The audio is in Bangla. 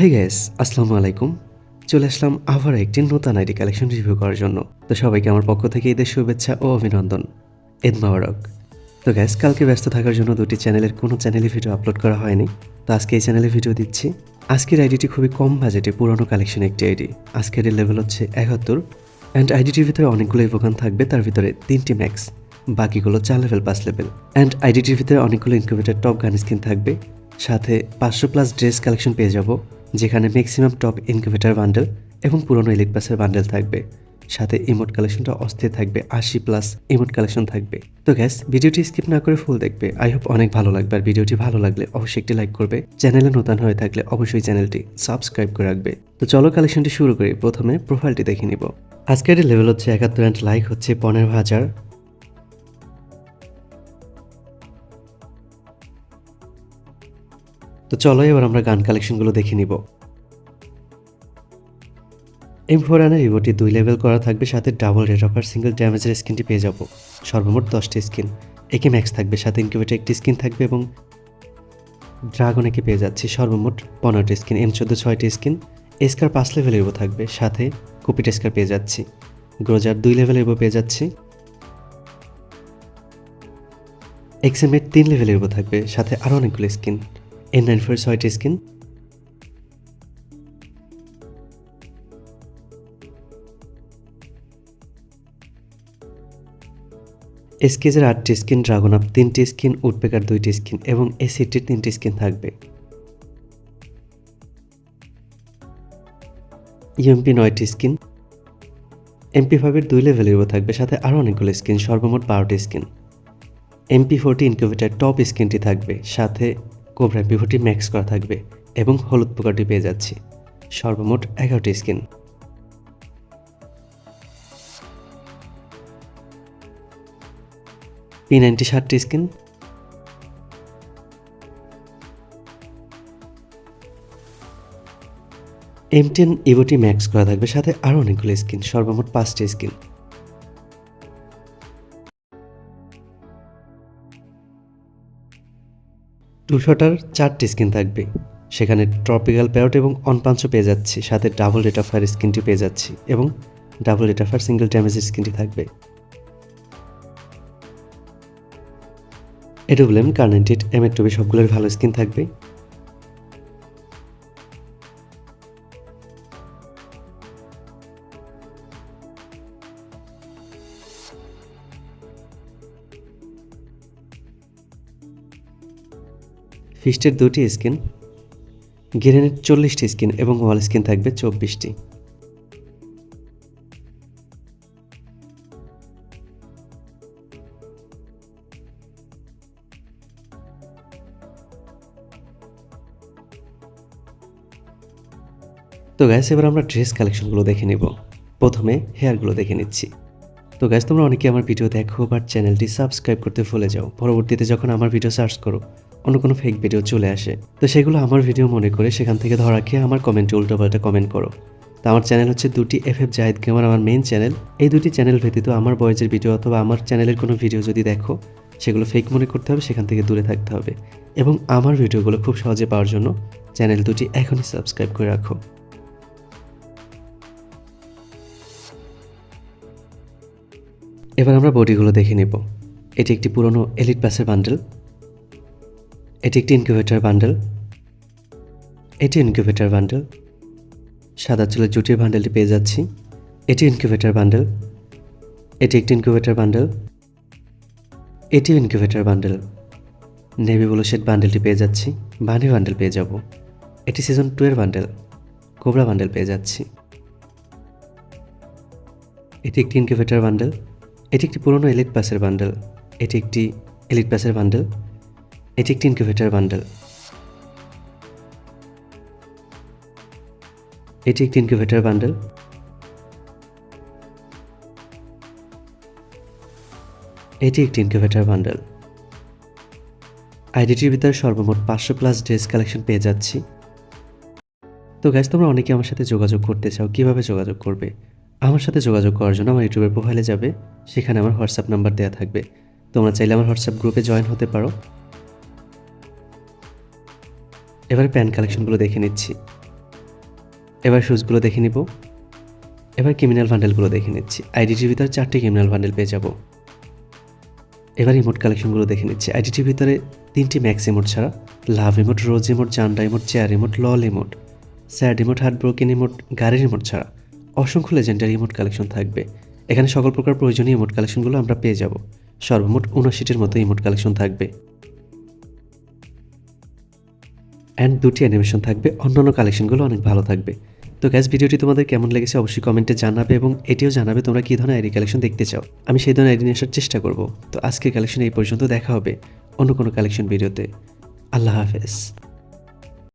হে গ্যাস আসসালামু আলাইকুম। চলে আসলাম আবার একটি নতুন আইডি কালেকশন রিভিউ করার জন্য। তো সবাইকে আমার পক্ষ থেকে ঈদের শুভেচ্ছা ও অভিনন্দন। ঈদ মাবারক। তো গ্যাস কালকে ব্যস্ত থাকার জন্য দুটি চ্যানেলের কোনো চ্যানেলে ভিডিও আপলোড করা হয়নি। তো আজকে এই চ্যানেলে ভিডিও দিচ্ছি। আজকের আইডিটি খুবই কম বাজেটে পুরনো কালেকশন একটি আইডি। আজকের লেভেল হচ্ছে একাত্তর। অ্যান্ড আইডিটির ভিতরে অনেকগুলো ইভোকান থাকবে, তার ভিতরে তিনটি ম্যাক্স বাকিগুলো চার লেভেল পাঁচ লেভেল অ্যান্ড আইডিটির ভিতরে অনেকগুলো ইনকিউবেটার টপ গান স্কিন থাকবে। সাথে পাঁচশো প্লাস ড্রেস কালেকশন পেয়ে যাব। যেখানে ম্যাক্সিমাম টপ ইনকিউবেটার বান্ডেল এবং পুরনো ইলেক পাসের বান্ডেল থাকবে। সাথে ইমোট কালেকশনটা অস্থির থাকবে, আশি প্লাস ইমোট কালেকশন থাকবে। তো গ্যাস ভিডিওটি স্কিপ না করে ফুল দেখবে। আই হোপ অনেক ভালো লাগবে আর ভিডিওটি ভালো লাগলে অবশ্যই একটি লাইক করবে। চ্যানেলে নতুন হয়ে থাকলে অবশ্যই চ্যানেলটি সাবস্ক্রাইব করে রাখবে। তো চলো কালেকশনটি শুরু করি। প্রথমে প্রোফাইলটি দেখে নিব। আজকের লেভেল হচ্ছে একাত্তর অ্যান্ড লাইক হচ্ছে পনেরো হাজার। তো চলো এবার আমরা গান কালেকশনগুলো দেখে নিব। এম ফোর আনের রিবোটি দুই লেভেল করা থাকবে, সাথে ডাবল রেড অফার সিঙ্গেল ড্যামেজের স্কিনটি পেয়ে যাব। সর্বমোট দশটি স্কিন একে ম্যাক্স থাকবে, সাথে ইনকিউবেটর একটি স্কিন থাকবে এবং ড্রাগন একে পেয়ে যাচ্ছি। সর্বমোট পনেরোটি স্কিন এম চোদ্দ ছয়টি স্কিন এসকার পাঁচ লেভেল এরবো থাকবে, সাথে কুপিট এসকার পেয়ে যাচ্ছি। গ্রোজার দুই লেভেল এরবো পেয়ে যাচ্ছি। এক্সএমের তিন লেভেল এরবো থাকবে, সাথে আরও অনেকগুলো স্কিন এন নাইন ফোর ছয়টি স্কিন এসকেজের আটটি স্কিন ড্রাগন আপ তিনটি স্কিন উডপেকার দুইটি স্কিন এবং এসিটির তিনটি স্কিন থাকবে। ইএমপি নয়টি স্কিন এমপি ফাইভের দুই লেভেলেরও থাকবে, সাথে আরও অনেকগুলো স্কিন সর্বমোট বারোটি skin MP forty incubator top স্কিনটি থাকবে, সাথে কোবরা ফোরটি ম্যাক্স করা থাকবে এবং হলুদ পোকাটি পেয়ে যাচ্ছি। সর্বমোট এগারোটি স্কিন পি নাইনটি ষাটটি স্কিন এম টেন ইভোটি ম্যাক্স করা থাকবে, সাথে আরও অনেকগুলো স্কিন সর্বমোট পাঁচটি স্কিন দুশোটার চারটি স্ক্রিন থাকবে। সেখানে ট্রপিক্যাল প্যারট এবং অনপাঞ্চও পেয়ে যাচ্ছি, সাথে ডাবল ডেটা ফায়ার স্কিনটি পেয়ে যাচ্ছি এবং ডাবল ডেটা ফায়ার সিঙ্গেল ড্যামেজের স্ক্রিনটি থাকবে। এডব্লিউএম কার্নেন্টেড, এম এর টুবি সবগুলোর ভালো স্কিন থাকবে। ফিস্টের দুটি স্কিন গিরেনের চল্লিশটি স্কিন এবং ওয়াল স্কিন থাকবে চব্বিশটি। তো গ্যাস এবার আমরা ড্রেস কালেকশনগুলো দেখে নিব। প্রথমে হেয়ারগুলো দেখে নিচ্ছি। তো গ্যাস তোমরা অনেকে আমার ভিডিও দেখো বাট চ্যানেলটি সাবস্ক্রাইব করতে ভুলে যাও। পরবর্তীতে যখন আমার ভিডিও সার্চ করো অন্য কোনো ফেক ভিডিও চলে আসে। তো সেগুলো আমার ভিডিও মনে করে সেখান থেকে ধরা খেয়ে আমার কমেন্টে উল্টোপাল্টা কমেন্ট করো। তো আমার চ্যানেল হচ্ছে দুটি এফ এফ জাহিদ গেমার আমার মেন চ্যানেল এই দুটি চ্যানেল ব্যতীত আমার বয়েজের ভিডিও অথবা আমার চ্যানেলের কোনো ভিডিও যদি দেখো, সেগুলো ফেক মনে করতে হবে, সেখান থেকে দূরে থাকতে হবে। এবং আমার ভিডিওগুলো খুব সহজে পাওয়ার জন্য চ্যানেল দুটি এখনই সাবস্ক্রাইব করে রাখো। এবার আমরা বডিগুলো দেখে নেব। এটি একটি পুরনো এলিট পাসের বান্ডেল এটি একটি ইনকিউবেটার বান্ডেল এটি ইনকিউবেটার বান্ডেল সাদা চুলের জুটির বান্ডেলটি পেয়ে যাচ্ছি। এটি ইনকিউবেটার বান্ডেল এটি একটি ইনকিউবেটার বান্ডেল এটিও incubator bundle navy blue shade বান্ডেলটি পেয়ে যাচ্ছি। বানি বান্ডেল পেয়ে যাব। এটি সিজন টু এর বান্ডেল কোবরা বান্ডেল পেয়ে যাচ্ছি। এটি একটি ইনকিউবেটার বান্ডেল এটি একটি পুরনো এলিট পাসের বান্ডেল এটি একটি এলিট পাসের বান্ডেল এটি একটি ইনকিউবেটার বান্ডেল এটি একটি ইনকিউবেটার বান্ডেল এটি একটি ইনকিউবেটার বান্ডেল আইডিটির ভিতরে সর্বমোট পাঁচশো প্লাস ড্রেস কালেকশন পেয়ে যাচ্ছি। তো গ্যাস তোমরা অনেকে আমার সাথে যোগাযোগ করতে চাও, কীভাবে যোগাযোগ করবে? আমার সাথে যোগাযোগ করার জন্য আমার ইউটিউবের প্রোফাইলে যাবে, সেখানে আমার হোয়াটসঅ্যাপ নাম্বার দেওয়া থাকবে। তোমরা চাইলে আমার হোয়াটসঅ্যাপ গ্রুপে জয়েন হতে পারো। এবারে প্যান্ট কালেকশনগুলো দেখে নিচ্ছি। এবার শুজগুলো দেখে নিব। এবার ক্রিমিনাল বান্ডেলগুলো দেখে নিচ্ছি। আইডিটির ভিতরে চারটি ক্রিমিনাল বান্ডেল পেয়ে যাব। এবার ইমোট কালেকশনগুলো দেখে নিচ্ছি। আইডি আইডিটির ভিতরে তিনটি ম্যাক্স ইমোট ছাড়া। Love emote rose emote জান্ডা emote chair emote lol emote sad emote heart broken emote গাড়ির ইমোট ছাড়া অসংখ্য লেজেন্ডারি ইমোট কালেকশন থাকবে। এখানে সকল প্রকার প্রয়োজনীয় ইমোট কালেকশনগুলো আমরা পেয়ে যাব। সর্বমোট উনআশিটির মতো ইমোট কালেকশন থাকবে। অ্যান্ড দুটি অ্যানিমেশন থাকবে। অন্যান্য কালেকশনগুলো অনেক ভালো থাকবে। তো গ্যাস ভিডিওটি তোমাদের কেমন লেগেছে অবশ্যই কমেন্টে জানাবে এবং এটিও জানাবে তোমরা কী ধরনের আইডি কালেকশন দেখতে চাও। আমি সেই ধরনের আইডি নিয়ে আসার চেষ্টা করব। তো আজকের কালেকশন এই পর্যন্ত দেখা হবে অন্য কোনো কালেকশন ভিডিওতে আল্লাহ হাফেজ।